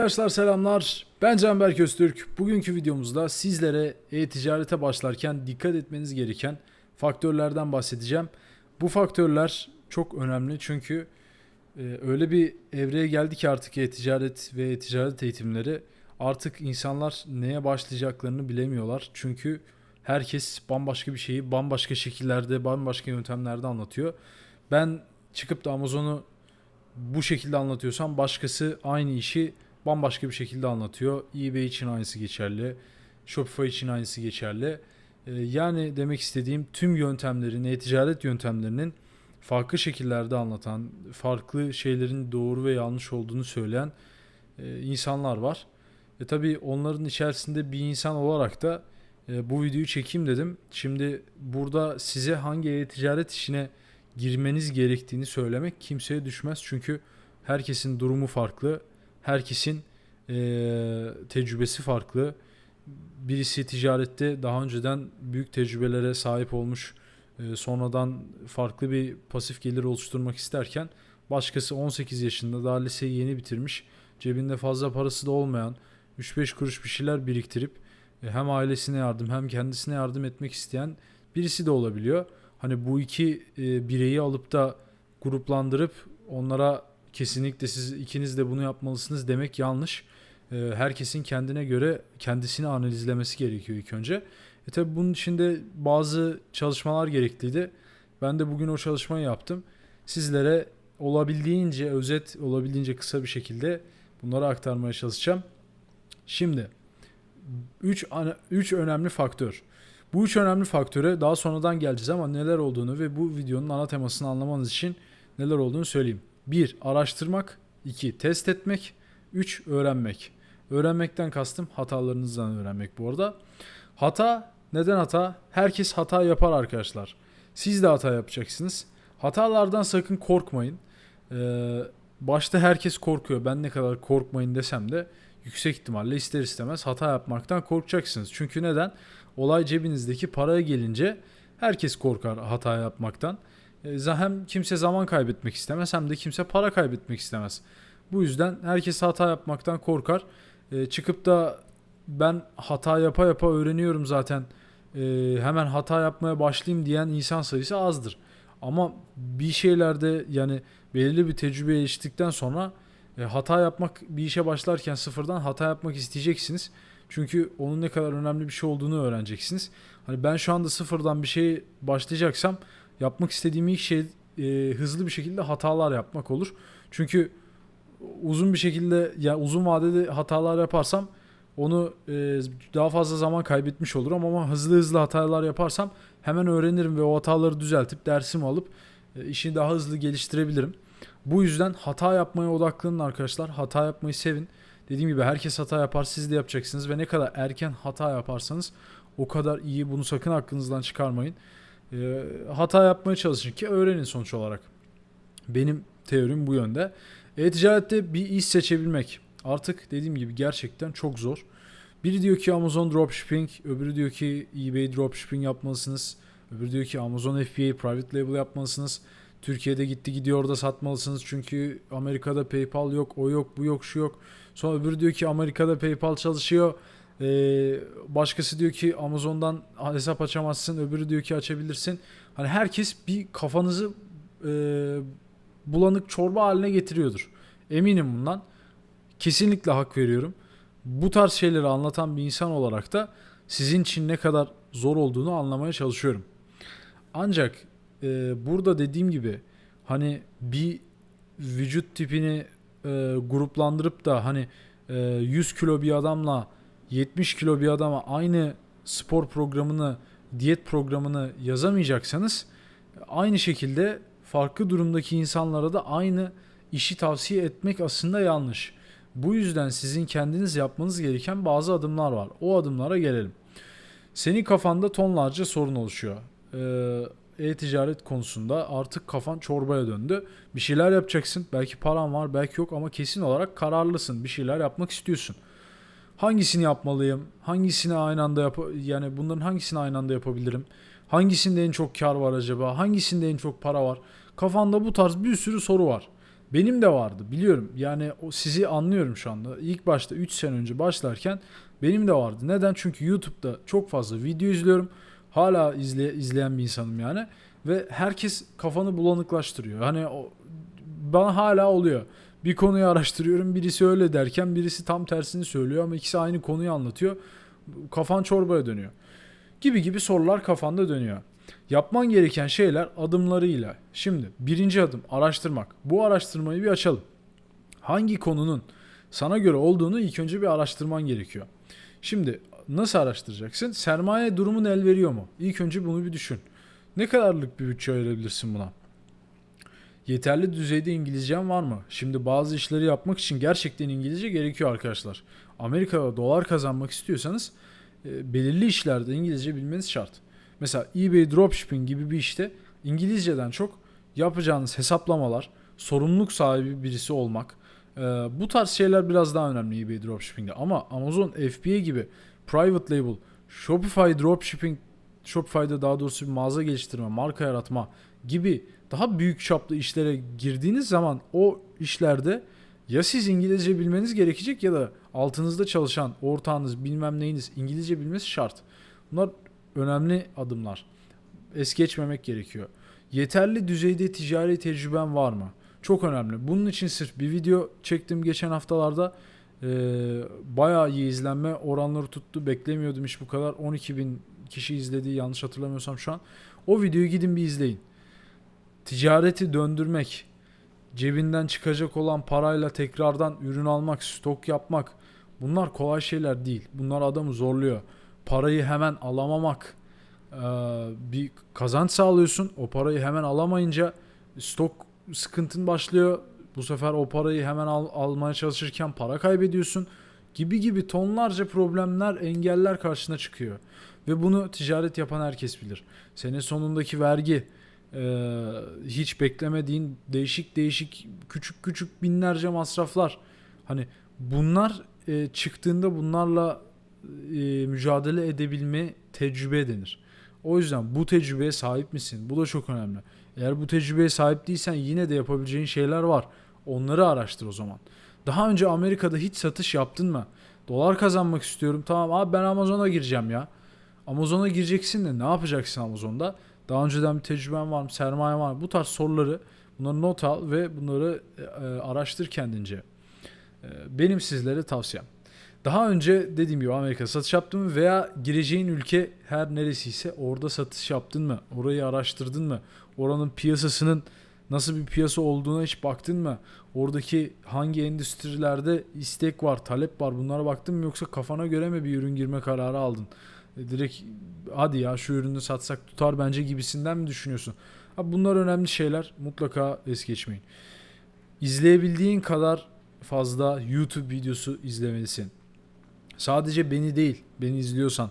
Arkadaşlar selamlar. Ben Canberk Öztürk. Bugünkü videomuzda sizlere e-ticarete başlarken dikkat etmeniz gereken faktörlerden bahsedeceğim. Bu faktörler çok önemli çünkü e, öyle bir evreye geldi ki artık e-ticaret ve e-ticaret eğitimleri artık insanlar neye başlayacaklarını bilemiyorlar. Çünkü herkes bambaşka bir şeyi bambaşka şekillerde, bambaşka yöntemlerde anlatıyor. Ben çıkıp da Amazon'u bu şekilde anlatıyorsam başkası aynı işi bambaşka bir şekilde anlatıyor. eBay için aynısı geçerli. Shopify için aynısı geçerli. Ee, yani demek istediğim tüm yöntemlerin, e-ticaret yöntemlerinin farklı şekillerde anlatan, farklı şeylerin doğru ve yanlış olduğunu söyleyen e, insanlar var. E tabii onların içerisinde bir insan olarak da e, bu videoyu çekeyim dedim. Şimdi burada size hangi e-ticaret işine girmeniz gerektiğini söylemek kimseye düşmez. Çünkü herkesin durumu farklı. Herkesin eee, tecrübesi farklı. Birisi ticarette daha önceden büyük tecrübelere sahip olmuş. eee, sonradan farklı bir pasif gelir oluşturmak isterken başkası 18 yaşında daha liseyi yeni bitirmiş. Cebinde fazla parası da olmayan 3-5 kuruş bir şeyler biriktirip e, hem ailesine yardım hem kendisine yardım etmek isteyen birisi de olabiliyor. Hani bu iki e, bireyi alıp da gruplandırıp onlara kesinlikle siz ikiniz de bunu yapmalısınız demek yanlış. E, herkesin kendine göre kendisini analizlemesi gerekiyor ilk önce. E tabi bunun için de bazı çalışmalar gerekliydi. Ben de bugün o çalışmayı yaptım. Sizlere olabildiğince özet, olabildiğince kısa bir şekilde bunları aktarmaya çalışacağım. Şimdi 3 3 önemli faktör. Bu üç önemli faktöre daha sonradan geleceğiz ama neler olduğunu ve bu videonun ana temasını anlamanız için neler olduğunu söyleyeyim. 1. Araştırmak 2. Test etmek 3. Öğrenmek. Öğrenmekten kastım hatalarınızdan öğrenmek bu arada. Hata neden hata? Herkes hata yapar arkadaşlar. Siz de hata yapacaksınız. Hatalardan sakın korkmayın. Ee, başta herkes korkuyor. Ben ne kadar korkmayın desem de yüksek ihtimalle ister istemez hata yapmaktan korkacaksınız. Çünkü neden? Olay cebinizdeki paraya gelince herkes korkar hata yapmaktan. E, Hem kimse zaman kaybetmek istemez hem de kimse para kaybetmek istemez. Bu yüzden herkes hata yapmaktan korkar. E, Çıkıp da ben hata yapa yapa öğreniyorum zaten e, hemen hata yapmaya başlayayım diyen insan sayısı azdır. Ama bir şeylerde yani belirli bir tecrübeye eriştikten sonra e, hata yapmak bir işe başlarken sıfırdan hata yapmak isteyeceksiniz. Çünkü onun ne kadar önemli bir şey olduğunu öğreneceksiniz. Hani ben şu anda sıfırdan bir şey başlayacaksam yapmak istediğim ilk şey e, hızlı bir şekilde hatalar yapmak olur. Çünkü uzun bir şekilde yani uzun vadede hatalar yaparsam onu e, daha fazla zaman kaybetmiş olurum ama hızlı hızlı hatalar yaparsam hemen öğrenirim ve o hataları düzeltip dersimi alıp e, işini daha hızlı geliştirebilirim. Bu yüzden hata yapmaya odaklanın arkadaşlar. Hata yapmayı sevin. Dediğim gibi herkes hata yapar siz de yapacaksınız ve ne kadar erken hata yaparsanız o kadar iyi bunu sakın aklınızdan çıkarmayın. Ee, hata yapmaya çalışın ki öğrenin sonuç olarak. Benim teorim bu yönde. E-ticarette bir iş seçebilmek artık dediğim gibi gerçekten çok zor. Biri diyor ki Amazon Dropshipping, öbürü diyor ki eBay Dropshipping yapmalısınız. Öbürü diyor ki Amazon FBA Private Label yapmalısınız. Türkiye'de gitti gidiyor da satmalısınız çünkü Amerika'da PayPal yok, o yok, bu yok, şu yok. Sonra öbürü diyor ki Amerika'da PayPal çalışıyor. Ee, başkası diyor ki Amazon'dan hesap açamazsın. Öbürü diyor ki açabilirsin. Hani herkes bir kafanızı e, bulanık çorba haline getiriyordur. Eminim bundan. Kesinlikle hak veriyorum. Bu tarz şeyleri anlatan bir insan olarak da sizin için ne kadar zor olduğunu anlamaya çalışıyorum. Ancak e, burada dediğim gibi hani bir vücut tipini e, gruplandırıp da hani e, 100 kilo bir adamla 70 kilo bir adama aynı spor programını, diyet programını yazamayacaksanız aynı şekilde farklı durumdaki insanlara da aynı işi tavsiye etmek aslında yanlış. Bu yüzden sizin kendiniz yapmanız gereken bazı adımlar var. O adımlara gelelim. Senin kafanda tonlarca sorun oluşuyor. Ee, e-ticaret konusunda artık kafan çorbaya döndü. Bir şeyler yapacaksın. Belki paran var, belki yok ama kesin olarak kararlısın. Bir şeyler yapmak istiyorsun. Hangisini yapmalıyım? Hangisini aynı anda yap yani bunların hangisini aynı anda yapabilirim? Hangisinde en çok kar var acaba? Hangisinde en çok para var? Kafanda bu tarz bir sürü soru var. Benim de vardı biliyorum. Yani o sizi anlıyorum şu anda. İlk başta 3 sene önce başlarken benim de vardı. Neden? Çünkü YouTube'da çok fazla video izliyorum. Hala izle, izleyen bir insanım yani. Ve herkes kafanı bulanıklaştırıyor. Hani o, bana hala oluyor. Bir konuyu araştırıyorum. Birisi öyle derken birisi tam tersini söylüyor ama ikisi aynı konuyu anlatıyor. Kafan çorbaya dönüyor. Gibi gibi sorular kafanda dönüyor. Yapman gereken şeyler adımlarıyla. Şimdi birinci adım araştırmak. Bu araştırmayı bir açalım. Hangi konunun sana göre olduğunu ilk önce bir araştırman gerekiyor. Şimdi nasıl araştıracaksın? Sermaye durumun el veriyor mu? İlk önce bunu bir düşün. Ne kadarlık bir bütçe ayırabilirsin buna? Yeterli düzeyde İngilizcen var mı? Şimdi bazı işleri yapmak için gerçekten İngilizce gerekiyor arkadaşlar. Amerika'da dolar kazanmak istiyorsanız e, belirli işlerde İngilizce bilmeniz şart. Mesela eBay dropshipping gibi bir işte İngilizceden çok yapacağınız hesaplamalar, sorumluluk sahibi birisi olmak, e, bu tarz şeyler biraz daha önemli eBay dropshipping'de. Ama Amazon FBA gibi private label, Shopify dropshipping, Shopify'da daha doğrusu bir mağaza geliştirme, marka yaratma gibi daha büyük çaplı işlere girdiğiniz zaman o işlerde ya siz İngilizce bilmeniz gerekecek ya da altınızda çalışan ortağınız bilmem neyiniz İngilizce bilmesi şart. Bunlar önemli adımlar. Es geçmemek gerekiyor. Yeterli düzeyde ticari tecrüben var mı? Çok önemli. Bunun için sırf bir video çektim geçen haftalarda. Ee, bayağı iyi izlenme oranları tuttu. Beklemiyordum hiç bu kadar. 12 bin kişi izlediği yanlış hatırlamıyorsam şu an. O videoyu gidin bir izleyin. Ticareti döndürmek, cebinden çıkacak olan parayla tekrardan ürün almak, stok yapmak bunlar kolay şeyler değil. Bunlar adamı zorluyor. Parayı hemen alamamak, bir kazanç sağlıyorsun. O parayı hemen alamayınca stok sıkıntın başlıyor. Bu sefer o parayı hemen al, almaya çalışırken para kaybediyorsun. Gibi gibi tonlarca problemler, engeller karşına çıkıyor. Ve bunu ticaret yapan herkes bilir. Sene sonundaki vergi, e, hiç beklemediğin değişik değişik küçük küçük binlerce masraflar. Hani bunlar e, çıktığında bunlarla e, mücadele edebilme tecrübe denir. O yüzden bu tecrübeye sahip misin? Bu da çok önemli. Eğer bu tecrübeye sahip değilsen yine de yapabileceğin şeyler var. Onları araştır o zaman. Daha önce Amerika'da hiç satış yaptın mı? Dolar kazanmak istiyorum. Tamam abi ben Amazon'a gireceğim ya. Amazon'a gireceksin de ne yapacaksın Amazon'da? Daha önceden bir tecrüben var mı? Sermaye var mı? Bu tarz soruları bunları not al ve bunları e, araştır kendince. E, benim sizlere tavsiyem. Daha önce dediğim gibi Amerika satış yaptın mı veya gireceğin ülke her neresiyse orada satış yaptın mı? Orayı araştırdın mı? Oranın piyasasının nasıl bir piyasa olduğuna hiç baktın mı? Oradaki hangi endüstrilerde istek var, talep var bunlara baktın mı yoksa kafana göre mi bir ürün girme kararı aldın? E, direkt hadi ya şu ürünü satsak tutar bence gibisinden mi düşünüyorsun? Abi bunlar önemli şeyler. Mutlaka es geçmeyin. İzleyebildiğin kadar fazla YouTube videosu izlemelisin. Sadece beni değil, beni izliyorsan.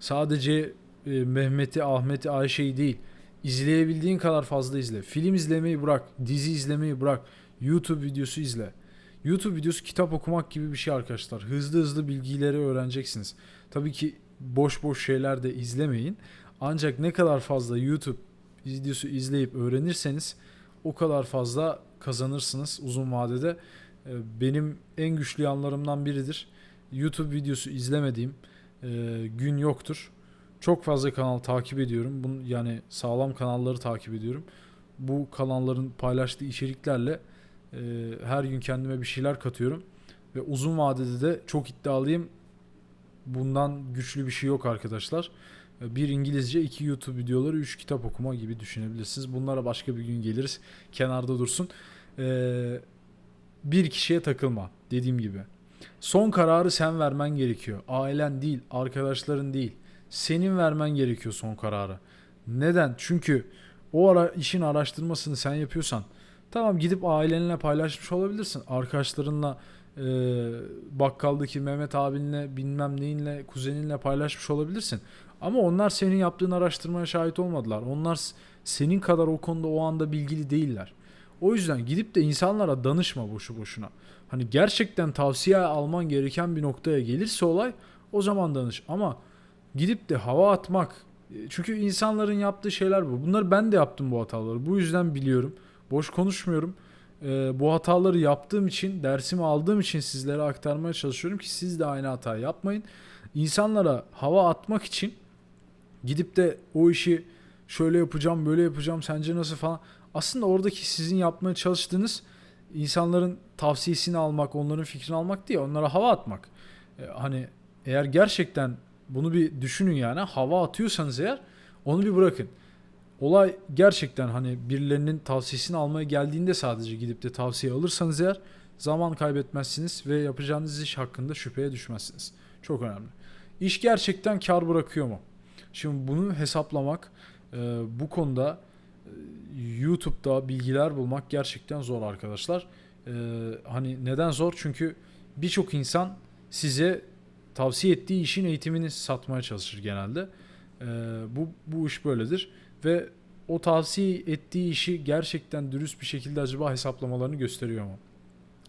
Sadece e, Mehmet'i, Ahmet'i, Ayşe'yi değil. İzleyebildiğin kadar fazla izle. Film izlemeyi bırak, dizi izlemeyi bırak. YouTube videosu izle. YouTube videosu kitap okumak gibi bir şey arkadaşlar. Hızlı hızlı bilgileri öğreneceksiniz. Tabii ki boş boş şeyler de izlemeyin. Ancak ne kadar fazla YouTube videosu izleyip öğrenirseniz o kadar fazla kazanırsınız uzun vadede. E, benim en güçlü yanlarımdan biridir. YouTube videosu izlemediğim e, gün yoktur. Çok fazla kanal takip ediyorum. Bunu yani sağlam kanalları takip ediyorum. Bu kanalların paylaştığı içeriklerle e, her gün kendime bir şeyler katıyorum ve uzun vadede de çok iddialıyım. Bundan güçlü bir şey yok arkadaşlar. Bir İngilizce, iki YouTube videoları, üç kitap okuma gibi düşünebilirsiniz. Bunlara başka bir gün geliriz. Kenarda dursun. Ee, bir kişiye takılma dediğim gibi. Son kararı sen vermen gerekiyor. Ailen değil, arkadaşların değil. Senin vermen gerekiyor son kararı. Neden? Çünkü o ara işin araştırmasını sen yapıyorsan tamam gidip ailenle paylaşmış olabilirsin. Arkadaşlarınla e, bakkaldaki Mehmet abinle bilmem neyinle kuzeninle paylaşmış olabilirsin. Ama onlar senin yaptığın araştırmaya şahit olmadılar. Onlar senin kadar o konuda o anda bilgili değiller. O yüzden gidip de insanlara danışma boşu boşuna. Hani gerçekten tavsiye alman gereken bir noktaya gelirse olay o zaman danış. Ama gidip de hava atmak çünkü insanların yaptığı şeyler bu. Bunları ben de yaptım bu hataları. Bu yüzden biliyorum. Boş konuşmuyorum. E, bu hataları yaptığım için, dersimi aldığım için sizlere aktarmaya çalışıyorum ki siz de aynı hatayı yapmayın. İnsanlara hava atmak için gidip de o işi şöyle yapacağım, böyle yapacağım, sence nasıl falan. Aslında oradaki sizin yapmaya çalıştığınız insanların tavsiyesini almak, onların fikrini almak değil, onlara hava atmak. E, hani eğer gerçekten bunu bir düşünün yani hava atıyorsanız eğer onu bir bırakın. Olay gerçekten hani birilerinin tavsiyesini almaya geldiğinde sadece gidip de tavsiye alırsanız eğer zaman kaybetmezsiniz ve yapacağınız iş hakkında şüpheye düşmezsiniz. Çok önemli. İş gerçekten kar bırakıyor mu? Şimdi bunu hesaplamak e, bu konuda e, YouTube'da bilgiler bulmak gerçekten zor arkadaşlar. E, hani neden zor? Çünkü birçok insan size tavsiye ettiği işin eğitimini satmaya çalışır genelde. E, bu bu iş böyledir ve o tavsiye ettiği işi gerçekten dürüst bir şekilde acaba hesaplamalarını gösteriyor mu?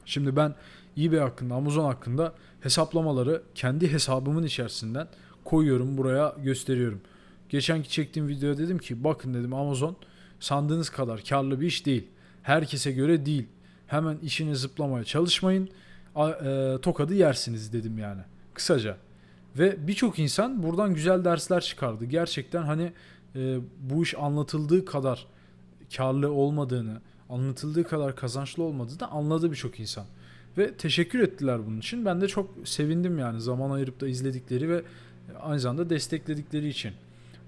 Şimdi ben eBay hakkında, Amazon hakkında hesaplamaları kendi hesabımın içerisinden koyuyorum buraya gösteriyorum. Geçenki çektiğim videoda dedim ki bakın dedim Amazon sandığınız kadar karlı bir iş değil. Herkese göre değil. Hemen işini zıplamaya çalışmayın. E, tokadı yersiniz dedim yani. Kısaca. Ve birçok insan buradan güzel dersler çıkardı. Gerçekten hani e, bu iş anlatıldığı kadar karlı olmadığını, anlatıldığı kadar kazançlı olmadığını anladı birçok insan. Ve teşekkür ettiler bunun için. Ben de çok sevindim yani zaman ayırıp da izledikleri ve aynı zamanda destekledikleri için.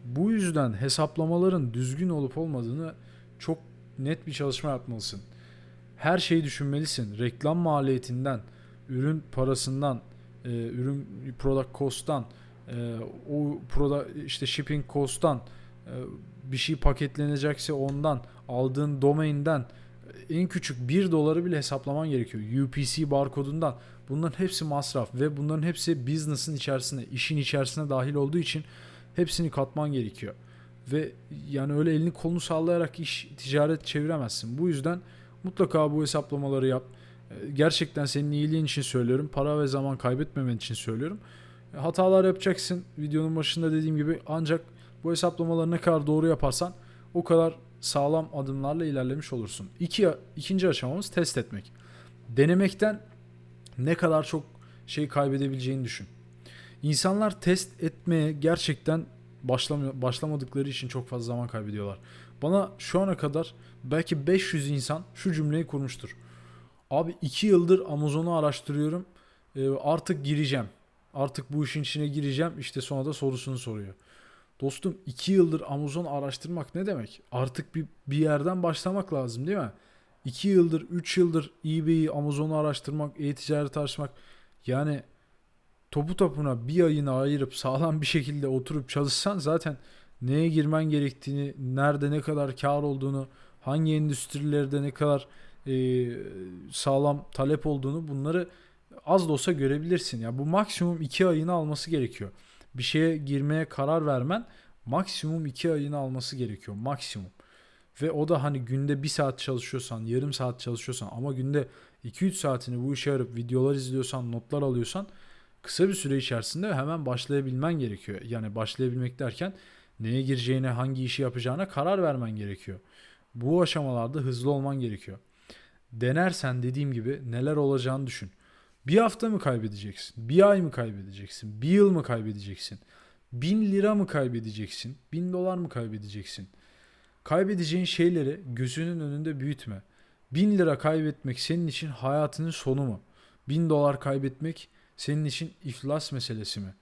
Bu yüzden hesaplamaların düzgün olup olmadığını çok net bir çalışma yapmalısın. Her şeyi düşünmelisin. Reklam maliyetinden, ürün parasından, e, ürün product cost'tan, e, o product işte shipping cost'tan, bir şey paketlenecekse ondan, aldığın domainden en küçük 1 doları bile hesaplaman gerekiyor. UPC barkodundan. Bunların hepsi masraf ve bunların hepsi business'ın içerisine, işin içerisine dahil olduğu için hepsini katman gerekiyor. Ve yani öyle elini kolunu sallayarak iş ticaret çeviremezsin. Bu yüzden mutlaka bu hesaplamaları yap. E, gerçekten senin iyiliğin için söylüyorum. Para ve zaman kaybetmemen için söylüyorum. E, hatalar yapacaksın. Videonun başında dediğim gibi ancak bu hesaplamaları ne kadar doğru yaparsan o kadar sağlam adımlarla ilerlemiş olursun. İki, ikinci aşamamız test etmek. Denemekten ne kadar çok şey kaybedebileceğini düşün. İnsanlar test etmeye gerçekten başlamıyor, başlamadıkları için çok fazla zaman kaybediyorlar. Bana şu ana kadar belki 500 insan şu cümleyi kurmuştur. Abi 2 yıldır Amazon'u araştırıyorum. E, artık gireceğim. Artık bu işin içine gireceğim. İşte sonra da sorusunu soruyor. Dostum 2 yıldır Amazon araştırmak ne demek? Artık bir, bir yerden başlamak lazım değil mi? 2 yıldır, 3 yıldır eBay'i, Amazon'u araştırmak, e-ticaret araştırmak. Yani topu topuna bir ayını ayırıp sağlam bir şekilde oturup çalışsan zaten neye girmen gerektiğini, nerede ne kadar kar olduğunu, hangi endüstrilerde ne kadar e, sağlam talep olduğunu bunları az da olsa görebilirsin. Ya yani bu maksimum 2 ayını alması gerekiyor. Bir şeye girmeye karar vermen maksimum 2 ayını alması gerekiyor. Maksimum. Ve o da hani günde 1 saat çalışıyorsan, yarım saat çalışıyorsan ama günde 2-3 saatini bu işe arıp videolar izliyorsan, notlar alıyorsan kısa bir süre içerisinde hemen başlayabilmen gerekiyor. Yani başlayabilmek derken neye gireceğine, hangi işi yapacağına karar vermen gerekiyor. Bu aşamalarda hızlı olman gerekiyor. Denersen dediğim gibi neler olacağını düşün. Bir hafta mı kaybedeceksin? Bir ay mı kaybedeceksin? Bir yıl mı kaybedeceksin? Bin lira mı kaybedeceksin? Bin dolar mı kaybedeceksin? Kaybedeceğin şeyleri gözünün önünde büyütme. Bin lira kaybetmek senin için hayatının sonu mu? Bin dolar kaybetmek senin için iflas meselesi mi?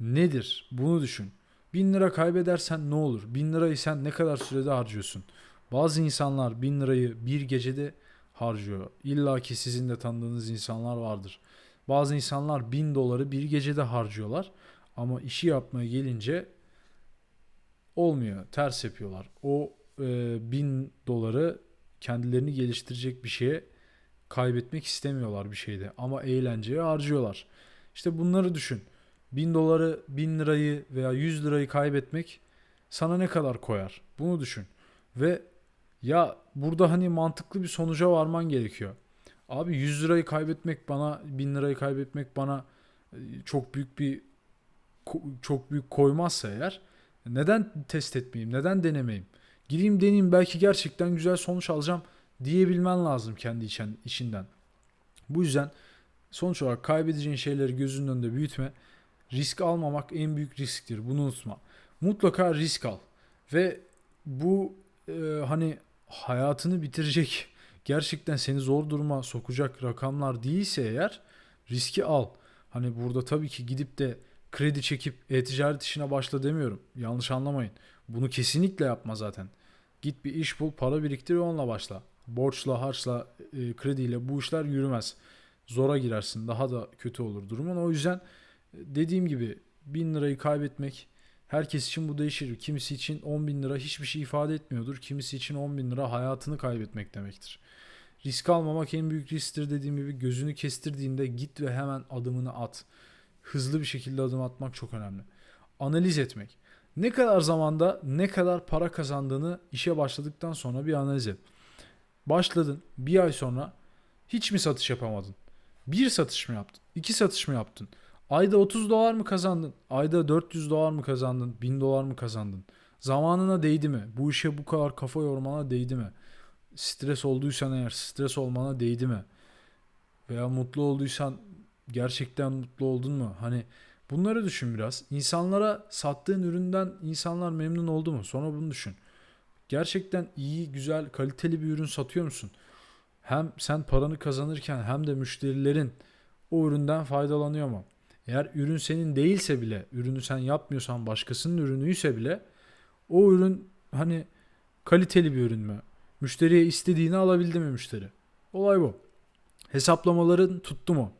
Nedir? Bunu düşün. Bin lira kaybedersen ne olur? Bin lirayı sen ne kadar sürede harcıyorsun? Bazı insanlar bin lirayı bir gecede harcıyor. İlla ki sizin de tanıdığınız insanlar vardır. Bazı insanlar bin doları bir gecede harcıyorlar. Ama işi yapmaya gelince olmuyor. Ters yapıyorlar. O e, bin doları kendilerini geliştirecek bir şeye kaybetmek istemiyorlar bir şeyde. Ama eğlenceye harcıyorlar. İşte bunları düşün. Bin doları, bin lirayı veya yüz lirayı kaybetmek sana ne kadar koyar? Bunu düşün. Ve ya burada hani mantıklı bir sonuca varman gerekiyor. Abi 100 lirayı kaybetmek bana 1000 lirayı kaybetmek bana e, çok büyük bir çok büyük koymazsa eğer neden test etmeyeyim? Neden denemeyeyim? Gireyim deneyeyim belki gerçekten güzel sonuç alacağım diyebilmen lazım kendi içen, içinden. Bu yüzden sonuç olarak kaybedeceğin şeyleri gözünün önünde büyütme. Risk almamak en büyük risktir. Bunu unutma. Mutlaka risk al. Ve bu e, hani hayatını bitirecek, gerçekten seni zor duruma sokacak rakamlar değilse eğer riski al. Hani burada tabii ki gidip de kredi çekip e-ticaret işine başla demiyorum. Yanlış anlamayın. Bunu kesinlikle yapma zaten. Git bir iş bul, para biriktir ve onunla başla. Borçla, harçla, e, krediyle bu işler yürümez. Zora girersin. Daha da kötü olur durumun. O yüzden e, dediğim gibi bin lirayı kaybetmek herkes için bu değişir. Kimisi için 10 bin lira hiçbir şey ifade etmiyordur. Kimisi için 10 bin lira hayatını kaybetmek demektir. Risk almamak en büyük risktir dediğim gibi gözünü kestirdiğinde git ve hemen adımını at. Hızlı bir şekilde adım atmak çok önemli. Analiz etmek. Ne kadar zamanda ne kadar para kazandığını işe başladıktan sonra bir analiz et. Başladın bir ay sonra hiç mi satış yapamadın? Bir satış mı yaptın? İki satış mı yaptın? Ayda 30 dolar mı kazandın? Ayda 400 dolar mı kazandın? 1000 dolar mı kazandın? Zamanına değdi mi? Bu işe bu kadar kafa yormana değdi mi? Stres olduysan eğer stres olmana değdi mi? Veya mutlu olduysan gerçekten mutlu oldun mu? Hani bunları düşün biraz. İnsanlara sattığın üründen insanlar memnun oldu mu? Sonra bunu düşün. Gerçekten iyi, güzel, kaliteli bir ürün satıyor musun? Hem sen paranı kazanırken hem de müşterilerin o üründen faydalanıyor mu? Eğer ürün senin değilse bile, ürünü sen yapmıyorsan başkasının ürünüyse bile o ürün hani kaliteli bir ürün mü? Müşteriye istediğini alabildi mi müşteri? Olay bu. Hesaplamaların tuttu mu?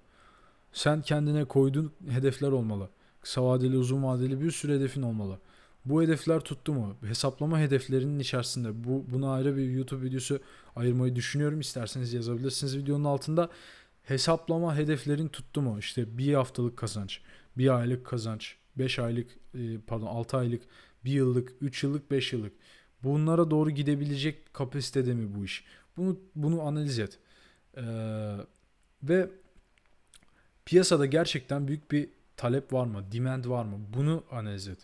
Sen kendine koyduğun hedefler olmalı. Kısa vadeli, uzun vadeli bir sürü hedefin olmalı. Bu hedefler tuttu mu? Hesaplama hedeflerinin içerisinde bu buna ayrı bir YouTube videosu ayırmayı düşünüyorum. İsterseniz yazabilirsiniz videonun altında. Hesaplama hedeflerin tuttu mu? İşte bir haftalık kazanç, bir aylık kazanç, 5 aylık e, pardon 6 aylık, 1 yıllık, 3 yıllık, 5 yıllık. Bunlara doğru gidebilecek kapasitede mi bu iş? Bunu bunu analiz et. Ee, ve piyasada gerçekten büyük bir talep var mı? Demand var mı? Bunu analiz et.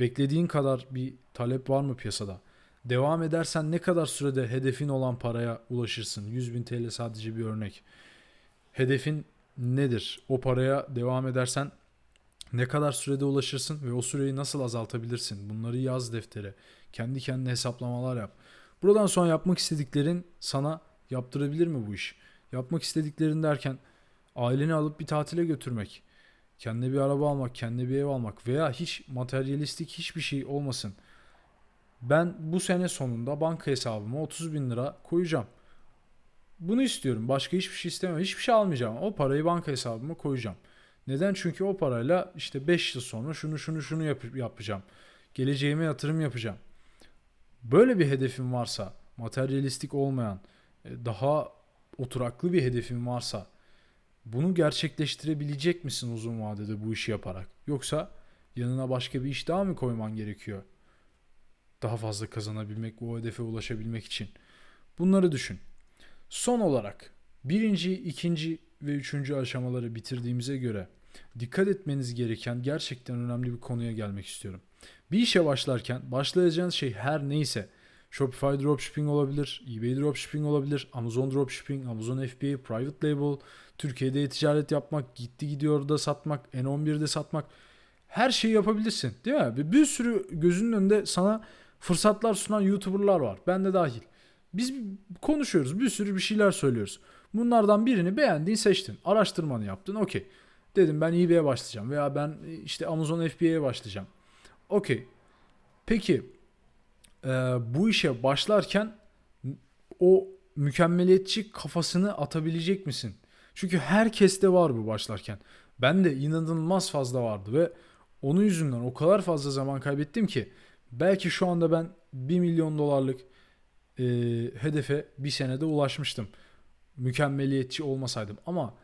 Beklediğin kadar bir talep var mı piyasada? Devam edersen ne kadar sürede hedefin olan paraya ulaşırsın? 100 bin TL sadece bir örnek. Hedefin nedir? O paraya devam edersen ne kadar sürede ulaşırsın ve o süreyi nasıl azaltabilirsin? Bunları yaz deftere. Kendi kendine hesaplamalar yap. Buradan sonra yapmak istediklerin sana yaptırabilir mi bu iş? Yapmak istediklerin derken aileni alıp bir tatile götürmek, kendine bir araba almak, kendine bir ev almak veya hiç materyalistik hiçbir şey olmasın. Ben bu sene sonunda banka hesabıma 30 bin lira koyacağım. Bunu istiyorum. Başka hiçbir şey istemiyorum. Hiçbir şey almayacağım. O parayı banka hesabıma koyacağım. Neden? Çünkü o parayla işte 5 yıl sonra şunu şunu şunu yap- yapacağım. Geleceğime yatırım yapacağım. Böyle bir hedefim varsa, materyalistik olmayan, e, daha oturaklı bir hedefin varsa bunu gerçekleştirebilecek misin uzun vadede bu işi yaparak? Yoksa yanına başka bir iş daha mı koyman gerekiyor? Daha fazla kazanabilmek, bu hedefe ulaşabilmek için. Bunları düşün. Son olarak birinci, ikinci ve üçüncü aşamaları bitirdiğimize göre dikkat etmeniz gereken gerçekten önemli bir konuya gelmek istiyorum. Bir işe başlarken başlayacağınız şey her neyse Shopify dropshipping olabilir, eBay dropshipping olabilir, Amazon dropshipping, Amazon FBA, private label, Türkiye'de e-ticaret yapmak, gitti gidiyor da satmak, N11'de satmak. Her şeyi yapabilirsin değil mi? Bir, bir sürü gözünün önünde sana fırsatlar sunan YouTuber'lar var. Ben de dahil. Biz konuşuyoruz. Bir sürü bir şeyler söylüyoruz. Bunlardan birini beğendin seçtin. Araştırmanı yaptın. Okey. Dedim ben eBay'e başlayacağım. Veya ben işte Amazon FBA'ye başlayacağım. Okey. Peki e, bu işe başlarken o mükemmeliyetçi kafasını atabilecek misin? Çünkü herkeste var bu başlarken. Ben de inanılmaz fazla vardı ve onun yüzünden o kadar fazla zaman kaybettim ki belki şu anda ben 1 milyon dolarlık e, hedefe bir senede ulaşmıştım. Mükemmeliyetçi olmasaydım ama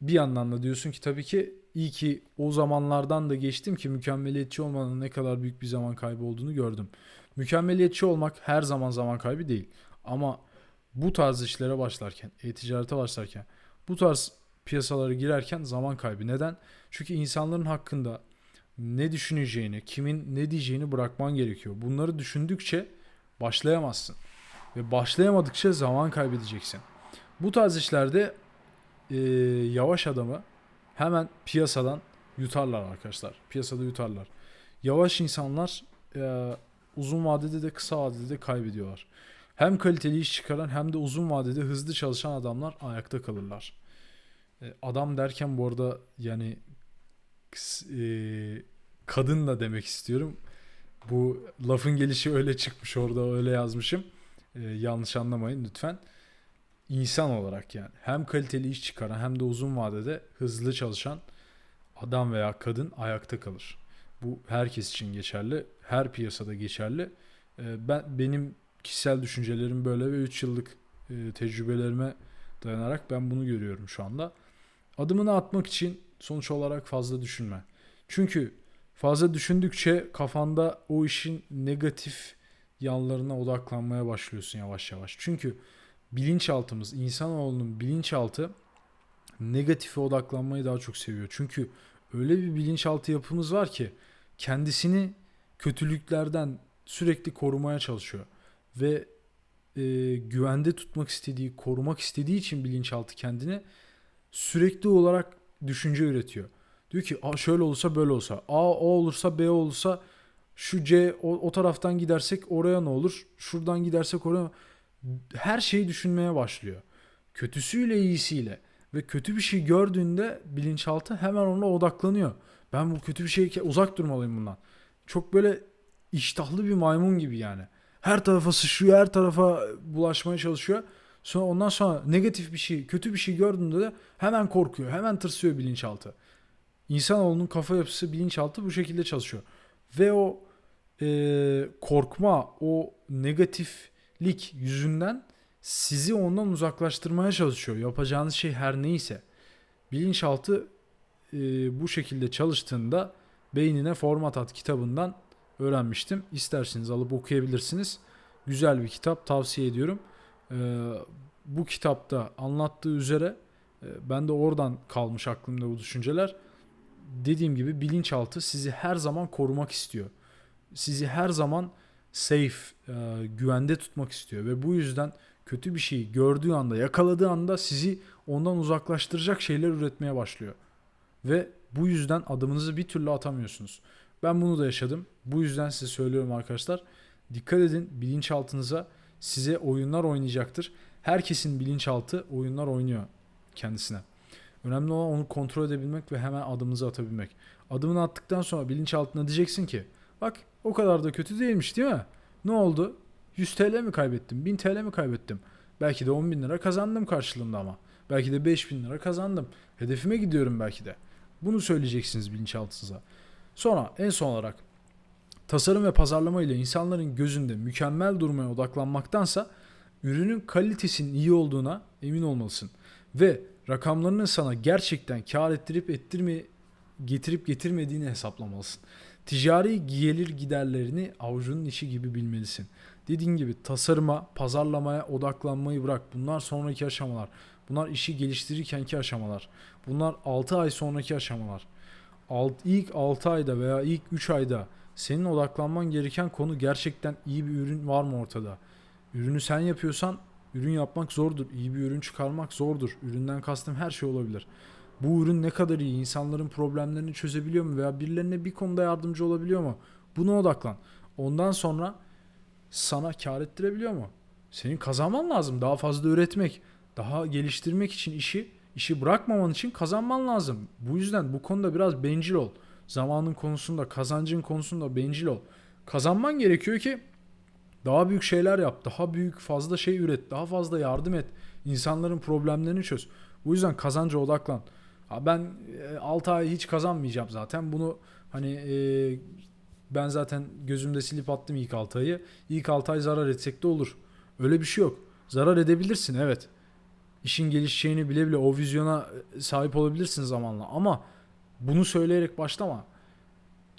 bir yandan da diyorsun ki tabii ki iyi ki o zamanlardan da geçtim ki mükemmeliyetçi olmanın ne kadar büyük bir zaman kaybı olduğunu gördüm. Mükemmeliyetçi olmak her zaman zaman kaybı değil. Ama bu tarz işlere başlarken, e-ticarete başlarken, bu tarz piyasalara girerken zaman kaybı. Neden? Çünkü insanların hakkında ne düşüneceğini, kimin ne diyeceğini bırakman gerekiyor. Bunları düşündükçe başlayamazsın. Ve başlayamadıkça zaman kaybedeceksin. Bu tarz işlerde e, yavaş adamı hemen piyasadan yutarlar arkadaşlar. Piyasada yutarlar. Yavaş insanlar e, uzun vadede de kısa vadede de kaybediyorlar. Hem kaliteli iş çıkaran hem de uzun vadede hızlı çalışan adamlar ayakta kalırlar. E, adam derken bu arada yani e, kadın da demek istiyorum. Bu lafın gelişi öyle çıkmış orada öyle yazmışım. E, yanlış anlamayın lütfen. İnsan olarak yani hem kaliteli iş çıkaran hem de uzun vadede hızlı çalışan adam veya kadın ayakta kalır. Bu herkes için geçerli. Her piyasada geçerli. E, ben benim kişisel düşüncelerim böyle ve 3 yıllık e, tecrübelerime dayanarak ben bunu görüyorum şu anda. Adımını atmak için sonuç olarak fazla düşünme. Çünkü fazla düşündükçe kafanda o işin negatif yanlarına odaklanmaya başlıyorsun yavaş yavaş. Çünkü bilinçaltımız, insanoğlunun bilinçaltı negatife odaklanmayı daha çok seviyor. Çünkü öyle bir bilinçaltı yapımız var ki kendisini kötülüklerden sürekli korumaya çalışıyor ve e, güvende tutmak istediği, korumak istediği için bilinçaltı kendini sürekli olarak düşünce üretiyor. Diyor ki A şöyle olursa böyle olsa, A o olursa B olursa şu C o, o taraftan gidersek oraya ne olur? Şuradan gidersek oraya her şeyi düşünmeye başlıyor. Kötüsüyle iyisiyle ve kötü bir şey gördüğünde bilinçaltı hemen ona odaklanıyor. Ben bu kötü bir şeye uzak durmalıyım bundan. Çok böyle iştahlı bir maymun gibi yani. Her tarafa sıçrıyor, her tarafa bulaşmaya çalışıyor. Sonra ondan sonra negatif bir şey, kötü bir şey gördüğünde de hemen korkuyor, hemen tırsıyor bilinçaltı. İnsanoğlunun kafa yapısı, bilinçaltı bu şekilde çalışıyor. Ve o e, korkma, o negatiflik yüzünden sizi ondan uzaklaştırmaya çalışıyor. Yapacağınız şey her neyse. Bilinçaltı e, bu şekilde çalıştığında beynine format at kitabından öğrenmiştim. İsterseniz alıp okuyabilirsiniz. Güzel bir kitap tavsiye ediyorum. Ee, bu kitapta anlattığı üzere e, ben de oradan kalmış aklımda bu düşünceler. Dediğim gibi bilinçaltı sizi her zaman korumak istiyor. Sizi her zaman safe, e, güvende tutmak istiyor ve bu yüzden kötü bir şeyi gördüğü anda, yakaladığı anda sizi ondan uzaklaştıracak şeyler üretmeye başlıyor. Ve bu yüzden adımınızı bir türlü atamıyorsunuz. Ben bunu da yaşadım. Bu yüzden size söylüyorum arkadaşlar. Dikkat edin bilinçaltınıza size oyunlar oynayacaktır. Herkesin bilinçaltı oyunlar oynuyor kendisine. Önemli olan onu kontrol edebilmek ve hemen adımınızı atabilmek. Adımını attıktan sonra bilinçaltına diyeceksin ki bak o kadar da kötü değilmiş değil mi? Ne oldu? 100 TL mi kaybettim? 1000 TL mi kaybettim? Belki de 10 bin lira kazandım karşılığında ama. Belki de 5 bin lira kazandım. Hedefime gidiyorum belki de. Bunu söyleyeceksiniz bilinçaltınıza. Sonra en son olarak tasarım ve pazarlama ile insanların gözünde mükemmel durmaya odaklanmaktansa ürünün kalitesinin iyi olduğuna emin olmalısın ve rakamlarının sana gerçekten kar ettirip ettirme getirip getirmediğini hesaplamalısın. Ticari gelir giderlerini avucunun içi gibi bilmelisin. Dediğim gibi tasarıma, pazarlamaya odaklanmayı bırak. Bunlar sonraki aşamalar. Bunlar işi geliştirirkenki aşamalar. Bunlar 6 ay sonraki aşamalar. Alt, ilk 6 ayda veya ilk 3 ayda senin odaklanman gereken konu gerçekten iyi bir ürün var mı ortada? Ürünü sen yapıyorsan ürün yapmak zordur. İyi bir ürün çıkarmak zordur. Üründen kastım her şey olabilir. Bu ürün ne kadar iyi? İnsanların problemlerini çözebiliyor mu? Veya birilerine bir konuda yardımcı olabiliyor mu? Buna odaklan. Ondan sonra sana kar ettirebiliyor mu? Senin kazanman lazım. Daha fazla üretmek, daha geliştirmek için işi, işi bırakmaman için kazanman lazım. Bu yüzden bu konuda biraz bencil ol. Zamanın konusunda, kazancın konusunda bencil ol. Kazanman gerekiyor ki daha büyük şeyler yap, daha büyük fazla şey üret, daha fazla yardım et. İnsanların problemlerini çöz. Bu yüzden kazanca odaklan. Ben 6 ay hiç kazanmayacağım zaten. Bunu hani e, ben zaten gözümde silip attım ilk 6 ayı. İlk 6 ay zarar etsek de olur. Öyle bir şey yok. Zarar edebilirsin evet. İşin gelişeceğini bile bile o vizyona sahip olabilirsin zamanla ama bunu söyleyerek başlama.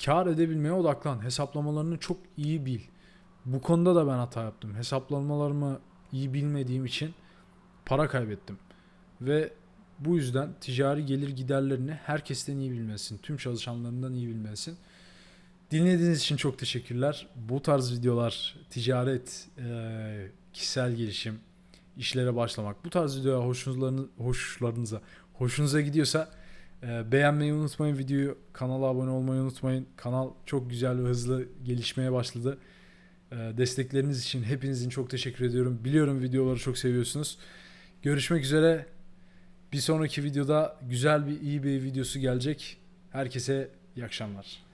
Kar edebilmeye odaklan. Hesaplamalarını çok iyi bil. Bu konuda da ben hata yaptım. Hesaplamalarımı iyi bilmediğim için para kaybettim. Ve bu yüzden ticari gelir giderlerini herkesten iyi bilmelisin. Tüm çalışanlarından iyi bilmelisin. Dinlediğiniz için çok teşekkürler. Bu tarz videolar, ticaret, kişisel gelişim, işlere başlamak. Bu tarz videolar hoşlarınız, hoşlarınıza, hoşunuza gidiyorsa beğenmeyi unutmayın videoyu. Kanala abone olmayı unutmayın. Kanal çok güzel ve hızlı gelişmeye başladı. E, destekleriniz için hepinizin çok teşekkür ediyorum. Biliyorum videoları çok seviyorsunuz. Görüşmek üzere. Bir sonraki videoda güzel bir iyi bir videosu gelecek. Herkese iyi akşamlar.